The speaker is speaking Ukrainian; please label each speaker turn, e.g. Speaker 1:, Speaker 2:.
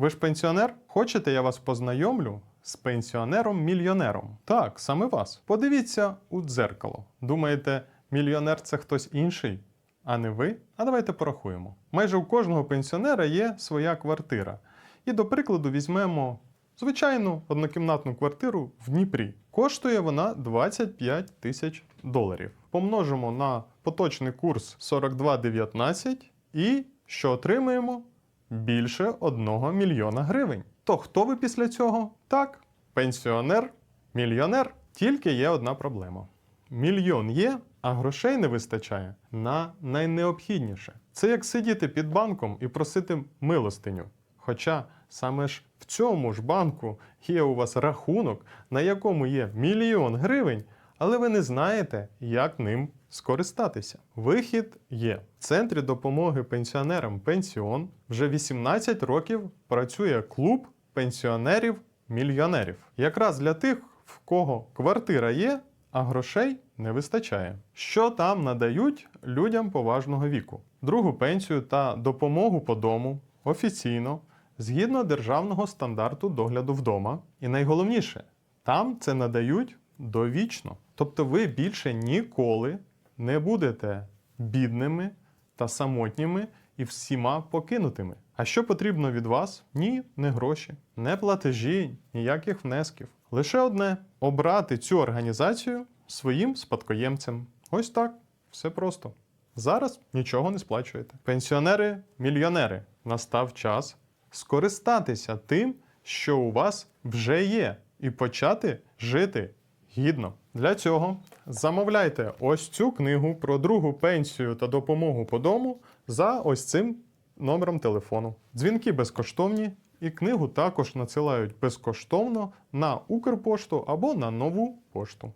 Speaker 1: Ви ж пенсіонер? Хочете, я вас познайомлю з пенсіонером-мільйонером? Так, саме вас. Подивіться у дзеркало. Думаєте, мільйонер це хтось інший? А не ви? А давайте порахуємо. Майже у кожного пенсіонера є своя квартира. І до прикладу візьмемо звичайну однокімнатну квартиру в Дніпрі. Коштує вона 25 тисяч доларів. Помножимо на поточний курс 42,19 і що отримаємо? Більше 1 мільйона гривень. То хто ви після цього? Так, пенсіонер, мільйонер. Тільки є одна проблема. Мільйон є, а грошей не вистачає на найнеобхідніше. Це як сидіти під банком і просити милостиню. Хоча саме ж в цьому ж банку є у вас рахунок, на якому є мільйон гривень, але ви не знаєте, як ним скористатися. Вихід є. В центрі допомоги пенсіонерам Пенсіон вже 18 років працює клуб пенсіонерів-мільйонерів. Якраз для тих, в кого квартира є, а грошей не вистачає. Що там надають людям поважного віку? Другу пенсію та допомогу по дому офіційно, згідно державного стандарту догляду вдома. І найголовніше, там це надають довічно. Тобто ви більше ніколи не будете бідними та самотніми і всіма покинутими. А що потрібно від вас? Ні, не гроші, не платежі, ніяких внесків. Лише одне обрати цю організацію своїм спадкоємцем. Ось так, все просто. Зараз нічого не сплачуєте. Пенсіонери, мільйонери, настав час скористатися тим, що у вас вже є, і почати жити гідно. Для цього замовляйте ось цю книгу про другу пенсію та допомогу по дому за ось цим номером телефону. Дзвінки безкоштовні, і книгу також надсилають безкоштовно на Укрпошту або на нову пошту.